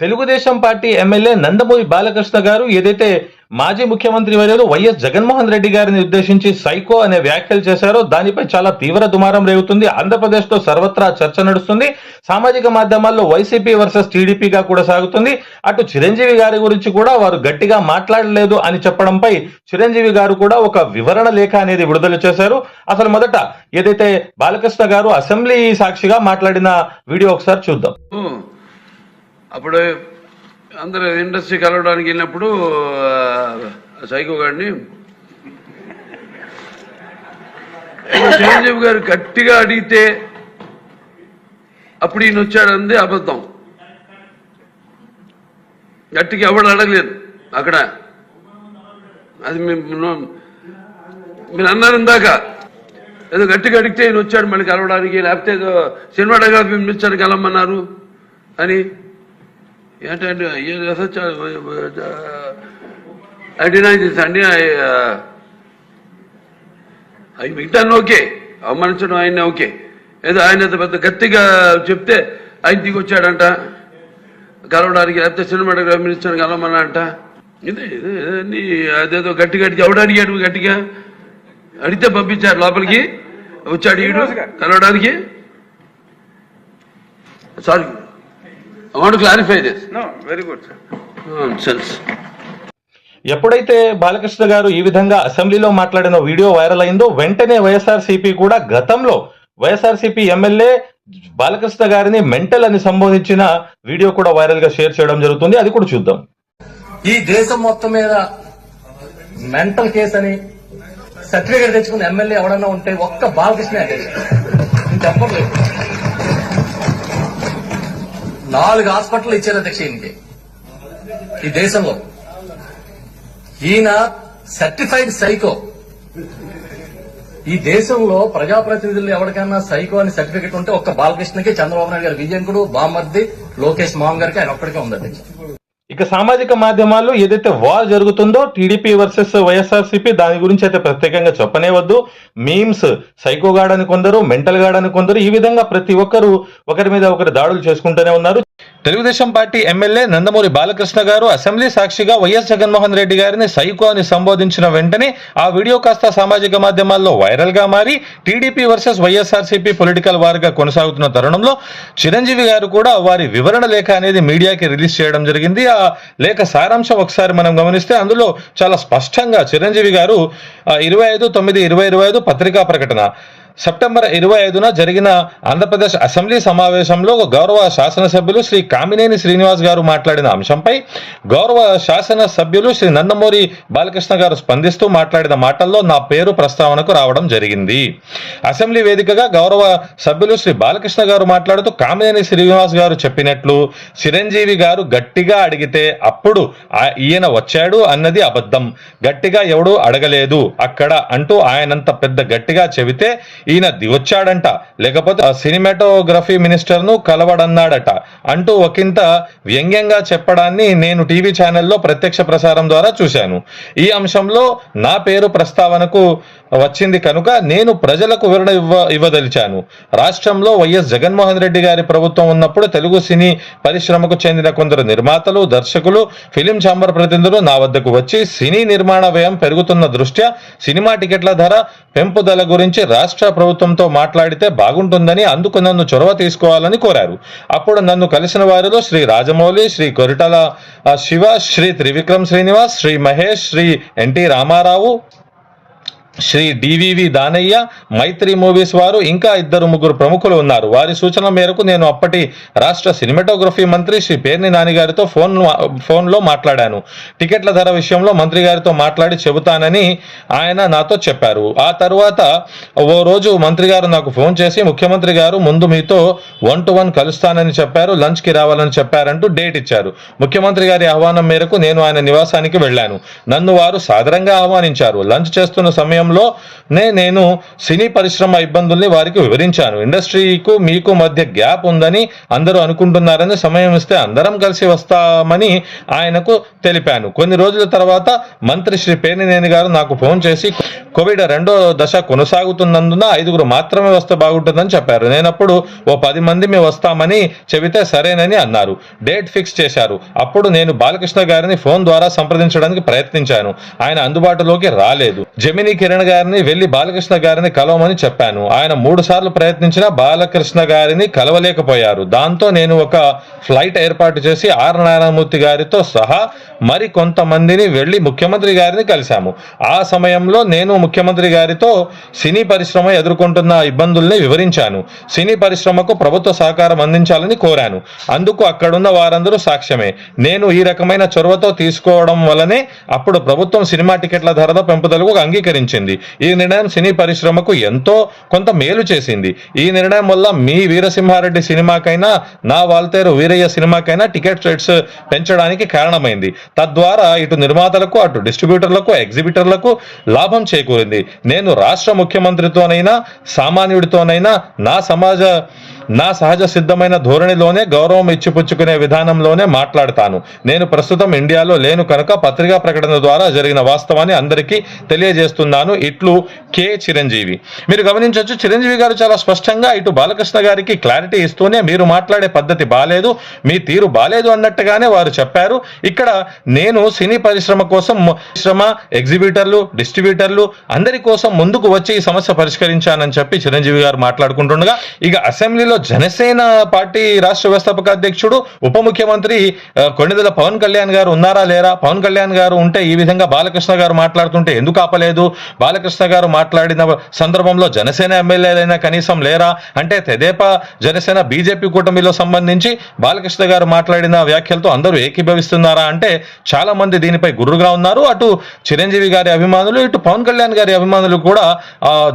Telugu Desam party MLA Nandamuri Balakrishna garu ఏదైతే మాజీ ముఖ్యమంత్రి వర్యులు వైఎస్ జగన్మోహన్ రెడ్డి గారిని ఉద్దేశించి సైకో అనే వ్యాఖ్యలు చేశారో దానిపై చాలా తీవ్ర దుమారం రేగుతుంది. ఆంధ్రప్రదేశ్లో సర్వత్రా చర్చ నడుస్తుంది. సామాజిక మాధ్యమాల్లో వైసీపీ వర్సెస్ టీడీపీగా కూడా సాగుతుంది. అటు చిరంజీవి గారి గురించి కూడా వారు గట్టిగా మాట్లాడలేదు అని చెప్పడంపై చిరంజీవి గారు కూడా ఒక వివరణ లేఖ అనేది విడుదల చేశారు. అసలు మొదట ఏదైతే బాలకృష్ణ గారు అసెంబ్లీ సాక్షిగా మాట్లాడిన వీడియో ఒకసారి చూద్దాం. అప్పుడు అందరూ ఇండస్ట్రీ కలవడానికి వెళ్ళినప్పుడు సైకో గారిని చిరంజీవి గారు గట్టిగా అడిగితే అప్పుడు ఈయన వచ్చాడంది అబద్ధం. గట్టిగా ఎవడు అడగలేదు అక్కడ. అది మేము మీరు అన్నారు ఇందాక. ఏదో గట్టిగా అడిగితే ఈయన వచ్చాడు మళ్ళీ కలవడానికి లేకపోతే ఏదో సినిమా డగా వచ్చాడు కలవమన్నారు అని. ఏంటంటే ఐ డినై దిస్ అండి అవి మిగతాన్ని ఓకే అవమానించడం ఆయన ఓకే. ఏదో ఆయన పెద్ద గట్టిగా చెప్తే ఆయన దిగి వచ్చాడంట కలవడానికి లేకపోతే సినిమా గమనించడం కలవమన్నా అంట ఇదే ఇదే అదేదో గట్టి గట్టిగా ఎవడు అడిగాడు గట్టిగా? అడిగితే పంపించారు లోపలికి. వచ్చాడు ఈడు కలవడానికి. Sorry. No, very good, sir. ఎప్పుడైతే బాలకృష్ణ గారు ఈ విధంగా అసెంబ్లీలో మాట్లాడిన వీడియో వైరల్ అయిందో వెంటనే వైఎస్ఆర్సీపీ కూడా గతంలో వైఎస్ఆర్సీపీ ఎమ్మెల్యే బాలకృష్ణ గారిని మెంటల్ అని సంబోధించిన వీడియో కూడా వైరల్గా షేర్ చేయడం జరుగుతుంది. అది కూడా చూద్దాం. ఈ దేశం మొత్తం మీద మెంటల్ కేసు అని సర్టిఫికేట్ తెచ్చుకున్న ఎమ్మెల్యే ఎవడన్నా ఉంటే ఒక్క బాలకృష్ణ చెప్పలేదు. నాలుగు హాస్పిటల్ ఇచ్చారు అధ్యక్ష ఈయనకి. ఈ దేశంలో. ఈయన సర్టిఫైడ్ సైకో ఈ దేశంలో ప్రజాప్రతినిధులు ఎవరికైనా సైకో అని సర్టిఫికెట్ ఉంటే ఒక్క బాలకృష్ణకి చంద్రబాబు నాయుడు గారి విజయంకుడు బామర్ది లోకేష్ మామ్ గారికి ఆయన ఒక్కడికే ఉంది అధ్యక్ష. ఇక సామాజిక మాధ్యమాల్లో ఏదైతే వార్ జరుగుతుందో టీడీపీ వర్సెస్ వైఎస్ఆర్సీపీ దాని గురించి అయితే ప్రత్యేకంగా చెప్పనే వద్దు మీమ్స్ సైకో అని కొందరు మెంటల్ గాడని కొందరు ఈ విధంగా ప్రతి ఒక్కరు ఒకరి మీద ఒకరు దాడులు చేసుకుంటూనే ఉన్నారు. Telugu Desam party MLA Nandamuri Balakrishna garu assembly సాక్షిగా వైఎస్ జగన్మోహన్ రెడ్డి గారిని సైకో అని సంబోధించిన వెంటనే ఆ వీడియో కాస్త సామాజిక మాధ్యమాల్లో వైరల్గా మారి టీడీపీ వర్సెస్ వైఎస్ఆర్సీపీ పొలిటికల్ వార్గా కొనసాగుతున్న తరుణంలో చిరంజీవి గారు కూడా వారి వివరణ లేఖ అనేది మీడియాకి రిలీజ్ చేయడం జరిగింది. ఆ లేఖ సారాంశం ఒకసారి మనం గమనిస్తే అందులో చాలా స్పష్టంగా చిరంజీవి గారు ఇరవై ఐదు తొమ్మిది ఇరవై ఇరవై ఐదు పత్రికా ప్రకటన సెప్టెంబర్ ఇరవై ఐదున జరిగిన ఆంధ్రప్రదేశ్ అసెంబ్లీ సమావేశంలో గౌరవ శాసనసభ్యులు శ్రీ కామినేని శ్రీనివాస్ గారు మాట్లాడిన అంశంపై గౌరవ శాసనసభ్యులు శ్రీ నందమూరి బాలకృష్ణ గారు స్పందిస్తూ మాట్లాడిన మాటల్లో నా పేరు ప్రస్తావనకు రావడం జరిగింది. అసెంబ్లీ వేదికగా గౌరవ సభ్యులు శ్రీ బాలకృష్ణ గారు మాట్లాడుతూ కామినేని శ్రీనివాస్ గారు చెప్పినట్లు చిరంజీవి గారు గట్టిగా అడిగితే అప్పుడు ఆ- ఈయన వచ్చాడు అన్నది అబద్ధం. గట్టిగా ఎవడూ అడగలేదు. అక్కడ అంటూ ఆయనంత పెద్ద గట్టిగా చెబితే ఈయన దివచ్చాడంట లేకపోతే సినిమాటోగ్రఫీ మినిస్టర్ను కలవడన్నాడట. అంటూ ఒకంత వ్యంగ్యంగా చెప్పడాన్ని నేను టీవీ ఛానల్లో ప్రత్యక్ష ప్రసారం ద్వారా చూశాను. ఈ అంశంలో నా పేరు ప్రస్తావనకు వచ్చింది కనుక నేను ప్రజలకు వివరణ ఇవ్వ ఇవ్వదలిచాను. రాష్ట్రంలో వైఎస్ జగన్మోహన్ రెడ్డి గారి ప్రభుత్వం ఉన్నప్పుడు తెలుగు సినీ పరిశ్రమకు చెందిన కొందరు నిర్మాతలు దర్శకులు ఫిలిం ఛాంబర్ ప్రతినిధులు నా వద్దకు వచ్చి సినీ నిర్మాణ వ్యయం పెరుగుతున్న దృష్ట్యా సినిమా టికెట్ల ధర పెంపుదల గురించి రాష్ట్ర ప్రభుత్వంతో మాట్లాడితే బాగుంటుందని అందుకు నన్ను చొరవ తీసుకోవాలని కోరారు. అప్పుడు నన్ను కలిసిన వారిలో Shri Rajamouli Shri Koratala Siva Shri Trivikram Srinivas Shri Mahesh Shri NT Rama Rao Shri DVV Danayya Mythri movies వారు ఇంకా ఇద్దరు ముగ్గురు ప్రముఖులు ఉన్నారు. వారి సూచన మేరకు నేను అప్పటి రాష్ట్ర సినిమాటోగ్రఫీ మంత్రి శ్రీ పేర్ని నాని గారితో ఫోన్ ఫోన్లో మాట్లాడాను. టికెట్ల ధర విషయంలో మంత్రి గారితో మాట్లాడి చెబుతానని ఆయన నాతో చెప్పారు. ఆ తరువాత ఓ రోజు మంత్రి గారు నాకు ఫోన్ చేసి ముఖ్యమంత్రి గారు ముందు మీతో వన్ టు వన్ కలుస్తానని చెప్పారు లంచ్కి రావాలని చెప్పారంటూ డేట్ ఇచ్చారు. ముఖ్యమంత్రి గారి ఆహ్వానం మేరకు నేను ఆయన నివాసానికి వెళ్ళాను. నన్ను వారు సాదరంగా ఆహ్వానించారు. లంచ్ చేస్తున్న సమయం సమయంలోనే నేను సినీ పరిశ్రమ ఇబ్బందుల్ని వారికి వివరించాను. ఇండస్ట్రీకు మీకు మధ్య గ్యాప్ ఉందని అందరూ అనుకుంటున్నారని సమయం ఇస్తే అందరం కలిసి వస్తామని ఆయనకు తెలిపాను. కొన్ని రోజుల తర్వాత మంత్రి శ్రీ పేర్నినేని గారు నాకు ఫోన్ చేసి కోవిడ్ రెండో దశ కొనసాగుతున్నందున ఐదుగురు మాత్రమే వస్తే బాగుంటుందని చెప్పారు. నేనప్పుడు ఓ పది మంది మేము వస్తామని చెబితే సరేనని అన్నారు. డేట్ ఫిక్స్ చేశారు. అప్పుడు నేను బాలకృష్ణ గారిని ఫోన్ ద్వారా సంప్రదించడానికి ప్రయత్నించాను. ఆయన అందుబాటులోకి రాలేదు. జమినీ కిరణ్ గారిని వెళ్ళి బాలకృష్ణ గారిని కలవమని చెప్పాను. ఆయన మూడు సార్లు ప్రయత్నించినా బాలకృష్ణ గారిని కలవలేకపోయారు. దాంతో నేను ఒక ఫ్లైట్ ఏర్పాటు చేసి ఆర్ నారాయణమూర్తి గారితో సహా మరి కొంతమందిని వెళ్ళి ముఖ్యమంత్రి గారిని కలిశాము. ఆ సమయంలో నేను ముఖ్యమంత్రి గారితో సినీ పరిశ్రమ ఎదుర్కొంటున్న ఇబ్బందుల్ని వివరించాను. సినీ పరిశ్రమకు ప్రభుత్వ సహకారం అందించాలని కోరాను. అందుకు అక్కడున్న వారందరూ సాక్ష్యమే. నేను ఈ రకమైన చొరవతో తీసుకోవడం వల్లనే అప్పుడు ప్రభుత్వం సినిమా టికెట్ల ధరల పెంపుదలకు అంగీకరించింది. ఈ నిర్ణయం సినీ పరిశ్రమకు ఎంతో కొంత మేలు చేసింది. ఈ నిర్ణయం వల్ల మీ వీరసింహారెడ్డి సినిమాకైనా నా వాల్తేరు వీరయ్య సినిమాకైనా టికెట్ రేట్స్ పెంచడానికి కారణమైంది. తద్వారా ఇటు నిర్మాతలకు అటు డిస్ట్రిబ్యూటర్లకు ఎగ్జిబిటర్లకు లాభం చేకూరింది. నేను రాష్ట్ర ముఖ్యమంత్రితోనైనా సామాన్యుడితోనైనా నా సమాజ నా సహజ సిద్ధమైన ధోరణిలోనే గౌరవం ఇచ్చిపుచ్చుకునే విధానంలోనే మాట్లాడతాను. నేను ప్రస్తుతం ఇండియాలో లేను కనుక పత్రికా ప్రకటన ద్వారా జరిగిన వాస్తవాన్ని అందరికీ తెలియజేస్తున్నాను. ఇట్లు కె చిరంజీవి. మీరు గమనించవచ్చు చిరంజీవి గారు చాలా స్పష్టంగా ఇటు బాలకృష్ణ గారికి క్లారిటీ ఇస్తూనే మీరు మాట్లాడే పద్ధతి బాలేదు మీ తీరు బాలేదు అన్నట్టుగానే వారు చెప్పారు. ఇక్కడ నేను సినీ పరిశ్రమ కోసం పరిశ్రమ ఎగ్జిబిటర్లు డిస్ట్రిబ్యూటర్లు అందరి కోసం ముందుకు వచ్చి ఈ సమస్య పరిష్కరించానని చెప్పి చిరంజీవి గారు మాట్లాడుకుంటుండగా ఇక అసెంబ్లీలో జనసేన పార్టీ రాష్ట్ర వ్యవస్థాపక అధ్యక్షుడు ఉప ముఖ్యమంత్రి కొణిదల పవన్ కళ్యాణ్ గారు ఉన్నారా లేరా? పవన్ కళ్యాణ్ గారు ఉంటే ఈ విధంగా బాలకృష్ణ గారు మాట్లాడుతుంటే ఎందుకు ఆపలేదు? బాలకృష్ణ గారు మాట్లాడిన సందర్భంలో జనసేన ఎమ్మెల్యేలైనా కనీసం లేరా? అంటే తెదేపా జనసేన బీజేపీ కూటమిలో సంబంధించి బాలకృష్ణ గారు మాట్లాడిన వ్యాఖ్యలతో అందరూ ఏకీభవిస్తున్నారా? అంటే చాలా మంది దీనిపై గుర్రుగా ఉన్నారు. అటు చిరంజీవి గారి అభిమానులు ఇటు పవన్ కళ్యాణ్ గారి అభిమానులు కూడా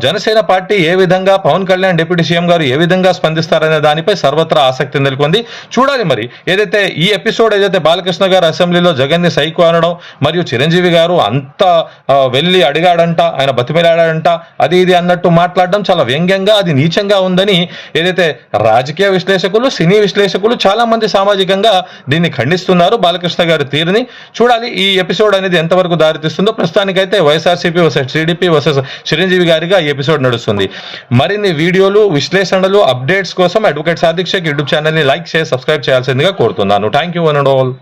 జనసేన పార్టీ ఏ విధంగా పవన్ కళ్యాణ్ డిప్యూటీ సీఎం గారు ఏ విధంగా స్పందిస్తారు స్పందిస్తారనే దానిపై సర్వత్రా ఆసక్తి నెలకొంది. చూడాలి మరి ఏదైతే ఈ ఎపిసోడ్ ఏదైతే బాలకృష్ణ గారు అసెంబ్లీలో జగన్ని సైకో అనడం మరియు చిరంజీవి గారు అంత వెళ్ళి అడిగాడంట ఆయన బతిమిలాడాడంట అది ఇది అన్నట్టు మాట్లాడడం చాలా వ్యంగ్యంగా అది నీచంగా ఉందని ఏదైతే రాజకీయ విశ్లేషకులు సినీ విశ్లేషకులు చాలా మంది సామాజికంగా దీన్ని ఖండిస్తున్నారు బాలకృష్ణ గారి తీరుని. చూడాలి ఈ ఎపిసోడ్ అనేది ఎంతవరకు దారితీస్తుందో. ప్రస్తుతానికైతే YSRCP versus TDP versus Chiranjeevi గారిగా ఈ ఎపిసోడ్ నడుస్తుంది. మరిన్ని వీడియోలు విశ్లేషణలు అప్డేట్స్ కోసం advocate Sadiq Shaikh YouTube channel ని లైక్ చేసి సబ్స్క్రైబ్ చేయాల్సిందిగా కోరుతున్నాను thank you one and all